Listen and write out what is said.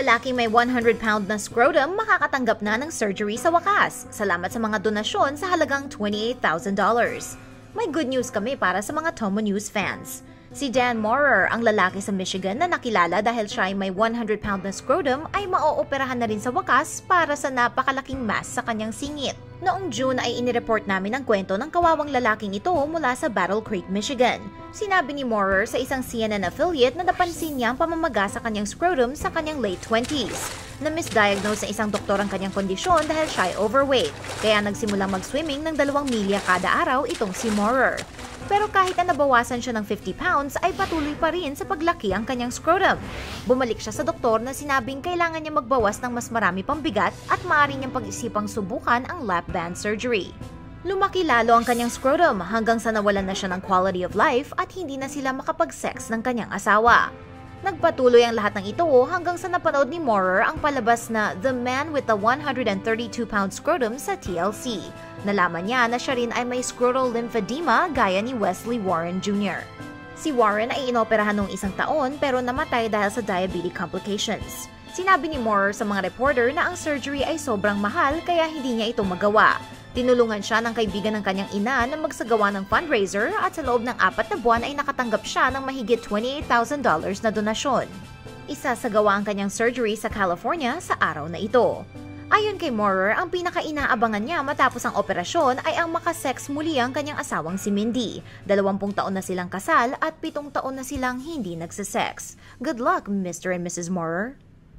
lalaking may 100-pound na scrotum makakatanggap na ng surgery sa wakas. Salamat sa mga donasyon sa halagang $28,000. May good news kami para sa mga Tomo News fans. Si Dan Morer, ang lalaki sa Michigan na nakilala dahil siya ay may 100-pound na scrotum ay maooperahan na rin sa wakas para sa napakalaking mass sa kanyang singit. Noong June ay inireport namin ang kwento ng kawawang lalaking ito mula sa Battle Creek, Michigan. Sinabi ni Morer sa isang CNN affiliate na napansin niya ang pamamaga sa kanyang scrotum sa kanyang late 20s. Na-misdiagnose ng isang doktor ang kanyang kondisyon dahil siya ay overweight, kaya nagsimulang mag-swimming ng dalawang milya kada araw itong si Morer. Pero kahit na nabawasan siya ng 50 pounds, ay patuloy pa rin sa paglaki ang kanyang scrotum. Bumalik siya sa doktor na sinabing kailangan niya magbawas ng mas marami pang bigat at maaari niyang pag-isipang subukan ang lap band surgery. Lumaki lalo ang kanyang scrotum hanggang sa nawalan na siya ng quality of life at hindi na sila makapag-sex ng kanyang asawa. Nagpatuloy ang lahat ng ito hanggang sa napanood ni Morer ang palabas na The Man with the 132-pound scrotum sa TLC. Nalaman niya na siya rin ay may scrotal lymphedema gaya ni Wesley Warren Jr. Si Warren ay inoperahan noong isang taon pero namatay dahil sa diabetic complications. Sinabi ni Moore sa mga reporter na ang surgery ay sobrang mahal kaya hindi niya ito magawa. Tinulungan siya ng kaibigan ng kanyang ina na magsagawa ng fundraiser at sa loob ng apat na buwan ay nakatanggap siya ng mahigit $28,000 na donasyon. Isa sa gawa ang kanyang surgery sa California sa araw na ito. Ayon kay Morer, ang pinaka-inaabangan niya matapos ang operasyon ay ang makasex muli ang kanyang asawang si Mindy. Dalawampung taon na silang kasal at pitong taon na silang hindi nagsisex. Good luck, Mr. and Mrs. Morer.